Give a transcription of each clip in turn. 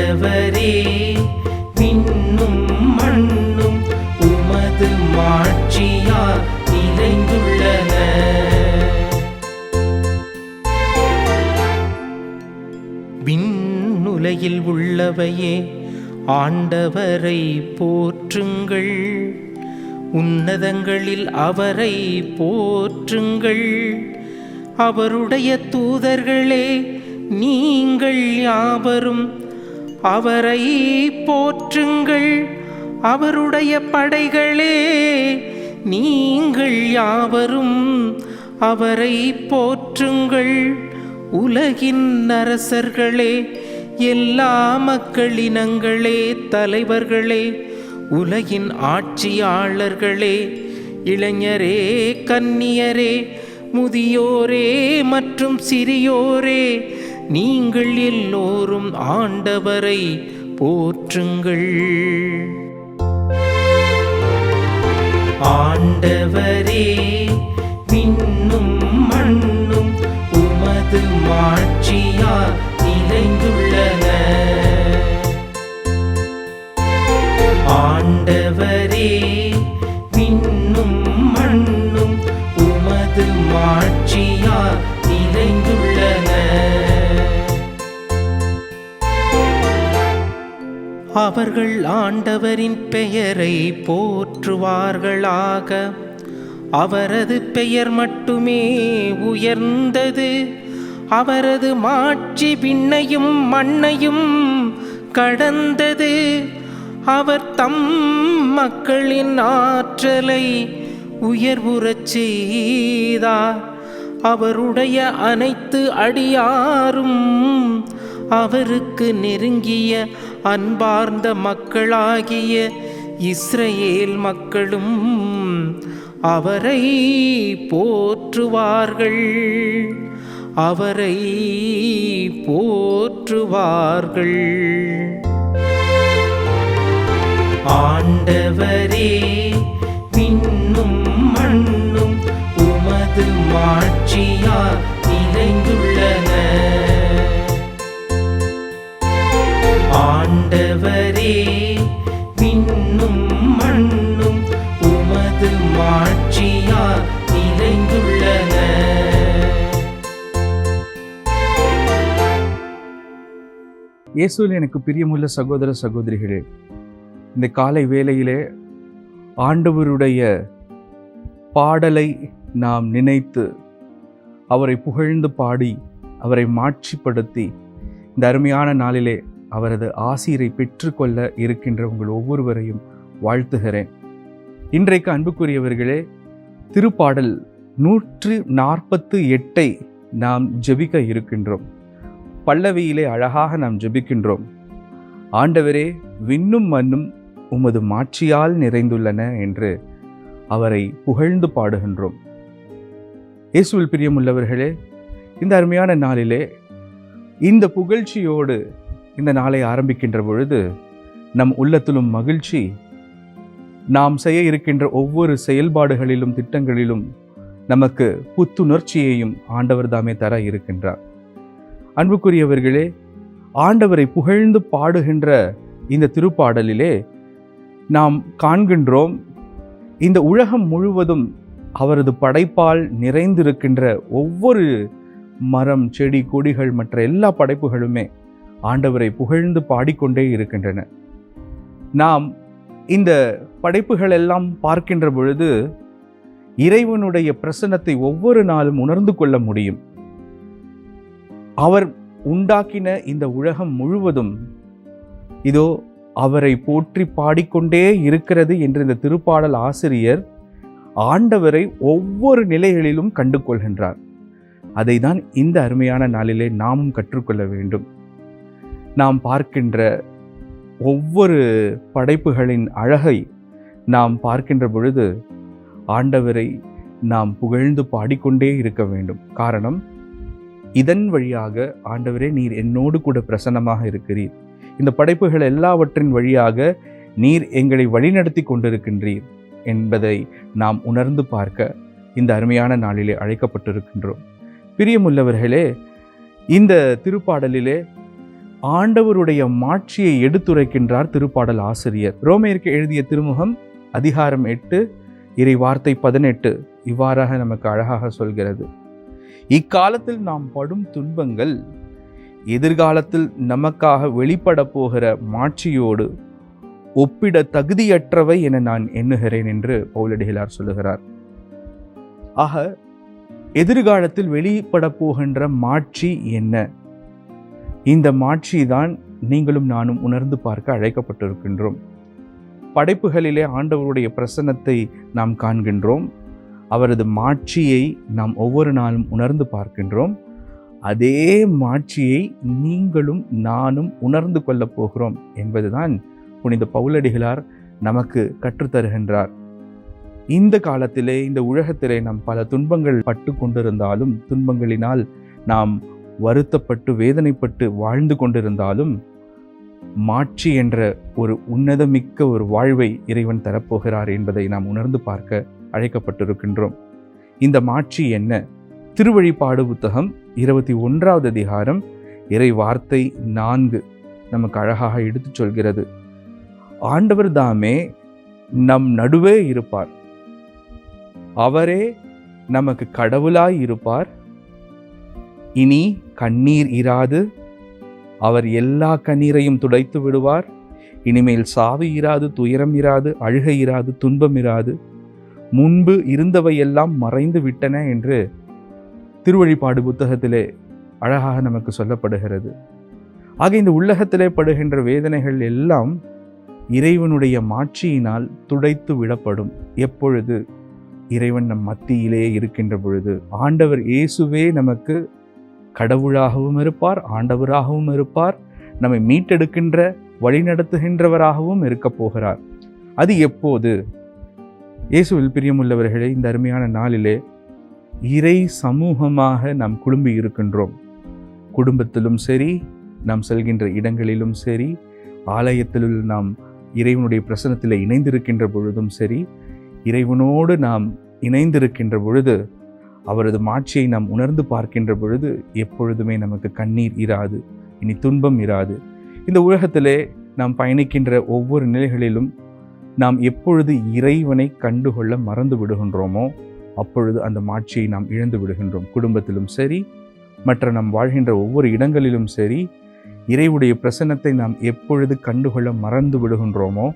ஆண்டவரே விண்ணும் மண்ணும் உமது மாட்சியால் நிறைந்துள்ளன. விண்ணுலகில் உள்ளவையே ஆண்டவரை போற்றுங்கள். உன்னதங்களில் அவரை போற்றுங்கள். அவருடைய தூதர்களே நீங்கள் யாவரும் அவரை போற்றுங்கள். அவருடைய படைகளே நீங்கள் யாவரும் அவரை போற்றுங்கள். உலகின் அரசர்களே எல்லா மக்களினங்களே தலைவர்களே உலகின் ஆட்சியாளர்களே இளைஞரே கன்னியரே முதியோரே மற்றும் சிறியோரே நீங்கள் எல்லோரும் ஆண்டவரை போற்றுங்கள். ஆண்டவரே விண்ணும் மண்ணும் உமது மாட்சியால் நிறைந்துள்ளன. ஆண்டவரே அவர்கள் ஆண்டவரின் பெயரை போற்றுவார்களாக. அவரது பெயர் மட்டுமே உயர்ந்தது. அவரது மாட்சி விண்ணையும் மண்ணையும் கடந்தது. அவர் தம் மக்களின் ஆற்றலை உயர்வுறச் செய்தார். அவருடைய அனைத்து அடியாரும் அவருக்கு நெருங்கிய அன்பார்ந்த மக்களாகிய இஸ்ரேல் மக்களும் அவரை போற்றுவார்கள். அவரை போற்றுவார்கள். ஆண்டவரே விண்ணும் மண்ணும் உமது மாட்சியார் ஆண்டவரே விண்ணும் மண்ணும் உமது மாட்சியால் நிறைந்துள்ளன. இயேசுவில் எனக்கு பிரியமுள்ள சகோதர சகோதரிகளே இந்த காலை வேளையிலே ஆண்டவருடைய பாடலை நாம் நினைத்து அவரை புகழ்ந்து பாடி அவரை மாட்சிப்படுத்தி இந்த அருமையான நாளிலே அவரது ஆசீரை பெற்றுக்கொள்ள இருக்கின்ற உங்கள் ஒவ்வொருவரையும் வாழ்த்துகிறேன். இன்றைக்கு அன்புக்குரியவர்களே திருப்பாடல் நூற்று நாற்பத்து எட்டை நாம் ஜெபிக்க இருக்கின்றோம். பல்லவியிலே அழகாக நாம் ஜெபிக்கின்றோம். ஆண்டவரே விண்ணும் மண்ணும் உமது மாட்சியால் நிறைந்துள்ளன என்று அவரை புகழ்ந்து பாடுகின்றோம். இயேசுவில் பிரியமுள்ளவர்களே இந்த அருமையான நாளிலே இந்த புகழ்ச்சியோடு இந்த நாளை ஆரம்பிக்கின்ற பொழுது நம் உள்ளத்திலும் மகிழ்ச்சி நாம் செய்ய இருக்கின்ற ஒவ்வொரு செயல்பாடுகளிலும் திட்டங்களிலும் நமக்கு புத்துணர்ச்சியையும் ஆண்டவர் தாமே தர இருக்கின்றார். அன்புக்குரியவர்களே ஆண்டவரை புகழ்ந்து பாடுகின்ற இந்த திருப்பாடலிலே நாம் காண்கின்றோம் இந்த உலகம் முழுவதும் அவரது படைப்பால் நிறைந்திருக்கின்ற ஒவ்வொரு மரம் செடி கொடிகள் மற்ற எல்லா படைப்புகளுமே ஆண்டவரை புகழ்ந்து பாடிக்கொண்டே இருக்கின்றன. நாம் இந்த படைப்புகள் எல்லாம் பார்க்கின்ற பொழுது இறைவனுடைய பிரசன்னத்தை ஒவ்வொரு நாளும் உணர்ந்து கொள்ள முடியும். அவர் உண்டாக்கின இந்த உலகம் முழுவதும் இதோ அவரை போற்றி பாடிக்கொண்டே இருக்கிறது என்று இந்த திருப்பாடல் ஆசிரியர் ஆண்டவரை ஒவ்வொரு நிலைகளிலும் கண்டு கொள்கின்றார் அதை தான் இந்த அருமையான நாளிலே நாமும் கற்றுக்கொள்ள வேண்டும். நாம் பார்க்கின்ற ஒவ்வொரு படைப்புகளின் அழகை நாம் பார்க்கின்ற பொழுது ஆண்டவரை நாம் புகழ்ந்து பாடிக்கொண்டே இருக்க வேண்டும். காரணம் இதன் வழியாக ஆண்டவரே நீர் என்னோடு கூட பிரசன்னமாக இருக்கிறீர். இந்த படைப்புகள் எல்லாவற்றின் வழியாக நீர் எங்களை வழிநடத்தி கொண்டிருக்கின்றீர் என்பதை நாம் உணர்ந்து பார்க்க இந்த அருமையான நாளிலே அழைக்கப்பட்டிருக்கின்றோம். பிரியமுள்ளவர்களே இந்த திருப்பாடலிலே ஆண்டவருடைய மாட்சியை எடுத்துரைக்கின்றார் திருப்பாடல் ஆசிரியர். ரோமேற்கு எழுதிய திருமுகம் அதிகாரம் எட்டு இறை வார்த்தை பதினெட்டு இவ்வாறாக நமக்கு அழகாக சொல்கிறது. இக்காலத்தில் நாம் படும் துன்பங்கள் எதிர்காலத்தில் நமக்காக வெளிப்பட போகிற மாட்சியோடு ஒப்பிட தகுதியற்றவை என நான் எண்ணுகிறேன் என்று பவுலடிகளார் சொல்லுகிறார். ஆக எதிர்காலத்தில் வெளிப்பட போகின்ற மாட்சி என்ன? இந்த மாட்சி தான் நீங்களும் நானும் உணர்ந்து பார்க்க அழைக்கப்பட்டிருக்கின்றோம். படைப்புகளிலே ஆண்டவருடைய பிரசன்னத்தை நாம் காண்கின்றோம். அவரது மாட்சியை நாம் ஒவ்வொரு நாளும் உணர்ந்து பார்க்கின்றோம். அதே மாட்சியை நீங்களும் நானும் உணர்ந்து கொள்ளப் போகிறோம் என்பதுதான் புனித பவுலடிகளார் நமக்கு கற்றுத்தருகின்றார். இந்த காலத்திலே இந்த உலகத்திலே நாம் பல துன்பங்கள் பட்டு கொண்டிருந்தாலும் துன்பங்களினால் நாம் வருத்தப்பட்டு வேதனைப்பட்டு வாழ்ந்து கொண்டிருந்தாலும் மாட்சி என்ற ஒரு உன்னதமிக்க ஒரு வாழ்வை இறைவன் தரப்போகிறார் என்பதை நாம் உணர்ந்து பார்க்க அழைக்கப்பட்டிருக்கின்றோம். இந்த மாட்சி என்ன? திருவழிப்பாடு புத்தகம் இருபத்தி ஒன்றாவது அதிகாரம் இறை வார்த்தை நான்கு நமக்கு அழகாக எடுத்துச் சொல்கிறது. ஆண்டவர் தாமே நம் நடுவே இருப்பார். அவரே நமக்கு கடவுளாய் இருப்பார். இனி கண்ணீர் இராது. அவர் எல்லா கண்ணீரையும் துடைத்து விடுவார். இனிமேல் சாவு இராது துயரம் இராது அழுகை இராது துன்பம் இராது. முன்பு இருந்தவையெல்லாம் மறைந்து விட்டன என்று திருவழிபாடு புத்தகத்திலே அழகாக நமக்கு சொல்லப்படுகிறது. ஆக இந்த உள்ளகத்திலே படுகின்ற வேதனைகள் எல்லாம் இறைவனுடைய மாட்சியினால் துடைத்து விடப்படும். எப்பொழுது? இறைவன் நம் மத்தியிலே இருக்கின்ற பொழுது. ஆண்டவர் இயேசுவே நமக்கு கடவுளாகவும் இருப்பார் ஆண்டவராகவும் இருப்பார் நம்மை மீட்டெடுக்கின்ற வழிநடத்துகின்றவராகவும் இருக்கப் போகிறார். அது எப்போது? இயேசுவில் பிரியமுள்ளவர்களே இந்த அருமையான நாளிலே இறை சமூகமாக நாம் குழும்பி இருக்கின்றோம். குடும்பத்திலும் சரி நாம் செல்கின்ற இடங்களிலும் சரி ஆலயத்தில் நாம் இறைவனுடைய பிரசனத்தில் இணைந்திருக்கின்ற பொழுதும் சரி இறைவனோடு நாம் இணைந்திருக்கின்ற பொழுது அவரது மாட்சியை நாம் உணர்ந்து பார்க்கின்ற பொழுது எப்பொழுதுமே நமக்கு கண்ணீர் இராது இனி துன்பம் இராது. இந்த உலகத்திலே நாம் பயணிக்கின்ற ஒவ்வொரு நிலைகளிலும் நாம் எப்பொழுது இறைவனை கண்டுகொள்ள மறந்து விடுகின்றோமோ அப்பொழுது அந்த மாட்சியை நாம் இழந்து விடுகின்றோம். குடும்பத்திலும் சரி மற்ற நாம் வாழ்கின்ற ஒவ்வொரு இடங்களிலும் சரி இறைவுடைய பிரசன்னத்தை நாம் எப்பொழுது கண்டுகொள்ள மறந்து விடுகின்றோமோ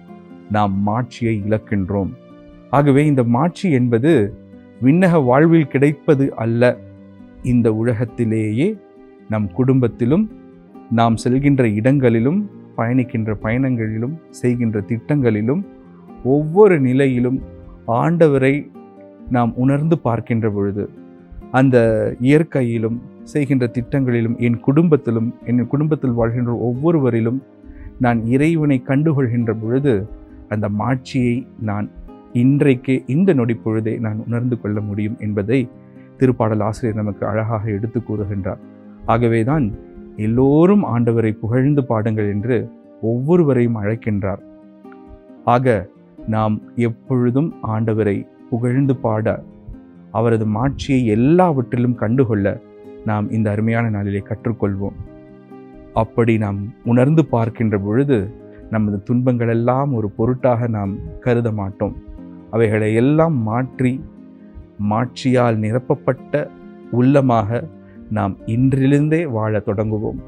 நாம் மாட்சியை இழக்கின்றோம். ஆகவே இந்த மாட்சி என்பது விண்ணக வாழ்வில் கிடைப்பது அல்ல. இந்த உலகத்திலேயே நம் குடும்பத்திலும் நாம் செல்கின்ற இடங்களிலும் பயணிக்கின்ற பயணங்களிலும் செய்கின்ற திட்டங்களிலும் ஒவ்வொரு நிலையிலும் ஆண்டவரை நாம் உணர்ந்து பார்க்கின்ற பொழுது அந்த இயற்கையிலும் செய்கின்ற திட்டங்களிலும் என் குடும்பத்திலும் என் குடும்பத்தில் வாழ்கின்ற ஒவ்வொருவரிலும் நான் இறைவனை கண்டுகொள்கின்ற பொழுது அந்த மாட்சியை நான் இன்றைக்கு இந்த நொடி பொழுதை நான் உணர்ந்து கொள்ள முடியும் என்பதை திருப்பாடல் ஆசிரியர் நமக்கு அழகாக எடுத்து கூறுகின்றார். ஆகவேதான் எல்லோரும் ஆண்டவரை புகழ்ந்து பாடுங்கள் என்று ஒவ்வொருவரையும் அழைக்கின்றார். ஆக நாம் எப்பொழுதும் ஆண்டவரை புகழ்ந்து பாட அவரது மாட்சியை எல்லாவற்றிலும் கண்டுகொள்ள நாம் இந்த அருமையான நாளிலே கற்றுக்கொள்வோம். அப்படி நாம் உணர்ந்து பார்க்கின்ற பொழுது நமது துன்பங்களெல்லாம் ஒரு பொருட்டாக நாம் கருத மாட்டோம். அவைகளை எல்லாம் மாற்றி மாட்சியால் நிரப்பப்பட்ட உள்ளமாக நாம் இன்றிலிருந்தே வாழ தொடங்குவோம்.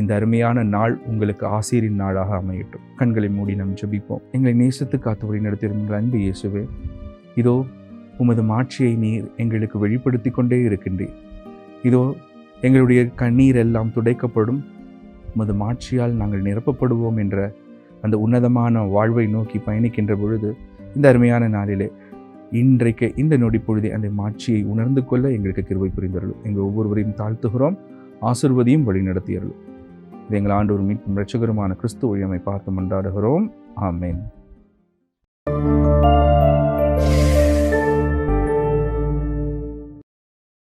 இந்த அருமையான நாள் உங்களுக்கு ஆசிரியின் நாளாக அமையட்டும். கண்களை மூடி நாம் ஜபிப்போம். எங்களை நேசத்து காத்து வழி அன்பு இயேசுவே இதோ உமது மாட்சியை நீர் எங்களுக்கு வெளிப்படுத்தி கொண்டே இருக்கின்றீர். இதோ எங்களுடைய கண்ணீர் எல்லாம் துடைக்கப்படும். உமது மாட்சியால் நாங்கள் நிரப்பப்படுவோம் என்ற அந்த உன்னதமான வாழ்வை நோக்கி பயணிக்கின்ற பொழுது இந்த அருமையான நாளிலே இன்றைக்கு இந்த நொடி பொழுதை அந்த மாட்சியை உணர்ந்து கொள்ள எங்களுக்கு கிருவை புரிந்தருளும். எங்கள் ஒவ்வொருவரையும் தாழ்த்துகிறோம் ஆசிர்வதியும் வழிநடத்தியருளும். இது எங்கள் ஆண்டோர் மீட்பும் ரட்சகருமான கிறிஸ்து வழியமை பார்த்து மன்றாடுகிறோம். ஆமேன்.